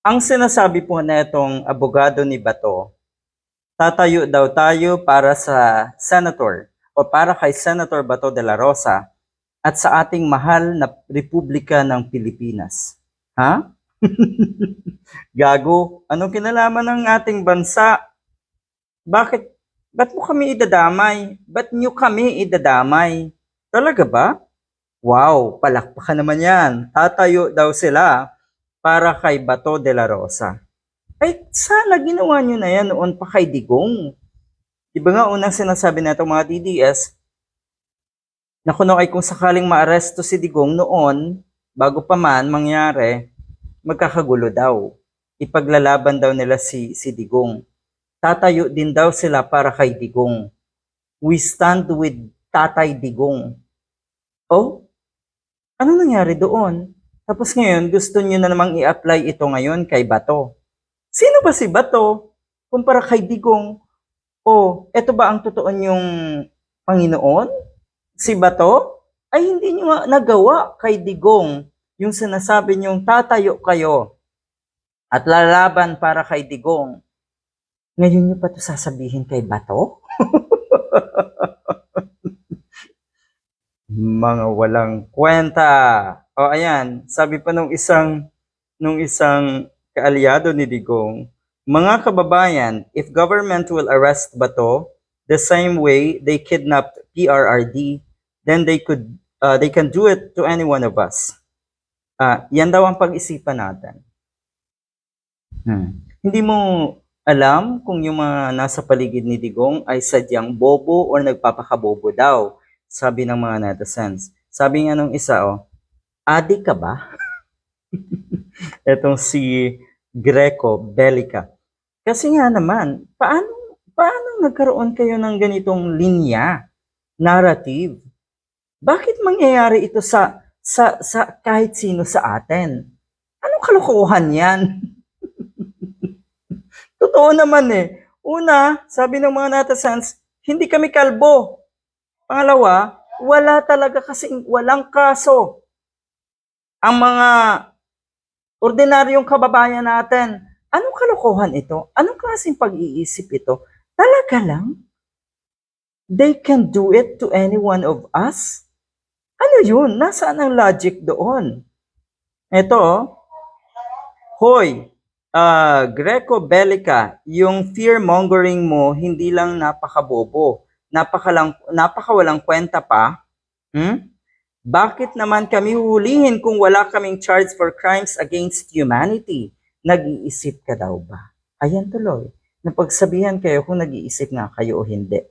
Ang sinasabi po na itong abogado ni Bato, tatayo daw tayo para sa senator o para kay Senator Bato de la Rosa at sa ating mahal na Republika ng Pilipinas. Ha? Gago, anong kinalaman ng ating bansa? Bakit? Ba't mo kami idadamay? Ba't nyo kami idadamay? Talaga ba? Wow, palakpakan naman yan. Tatayo daw sila para kay Bato de la Rosa. Ay, sana ginawa nyo na yan noon pa kay Digong. Di ba nga unang sinasabi na itong mga DDS, na kuno ay kung sakaling maaresto si Digong noon, bago pa man mangyari, magkakagulo daw. Ipaglalaban daw nila si, si Digong. Tatayo din daw sila para kay Digong. We stand with Tatay Digong. Oh, ano nangyari doon? Tapos ngayon, gusto niyo na namang i-apply ito ngayon kay Bato. Sino ba si Bato? Kumpara kay Digong. Oh, eto ba ang totoo niyong Panginoon? Si Bato? Ay hindi niyo nagawa kay Digong yung sinasabi niyong tatayo kayo at lalaban para kay Digong. Ngayon niyo pa to sasabihin kay Bato? Mga walang kwenta. O ayan, sabi pa nung isang nung isang kaalyado ni Digong, mga kababayan, if government will arrest Bato the same way they kidnapped PRRD, then they could uh, they can do it to any one of us. Ah, yan daw ang pag-isipan natin. Hmm. Hindi mo alam kung yung mga nasa paligid ni Digong ay sadyang bobo or nagpapakabobo daw, sabi ng mga netizens. Sabi nga nung isa, oh, adik ka ba? Etong si Greco Bellica. Kasi nga naman, paano, paano nagkaroon kayo ng ganitong linya, narrative? Bakit mangyayari ito sa, sa, sa kahit sino sa atin? Anong kalokohan yan? Totoo naman eh. Una, sabi ng mga netizens, hindi kami kalbo. Pangalawa, wala talaga kasing walang kaso. Ang mga ordinaryong kababayan natin, anong kalokohan ito? Anong klaseng pag-iisip ito? Talaga lang? They can do it to any one of us? Ano yun? Nasaan ang logic doon? Ito, oh. Hoy, ah Greco Bellica, yung fear-mongering mo hindi lang napakabobo, napakalang, napakawalang kwenta pa. Hmm? Bakit naman kami huhulihin kung wala kaming charge for crimes against humanity? Nag-iisip ka daw ba? Ayan tuloy. Napagsabihan kayo kung nag-iisip nga kayo o hindi.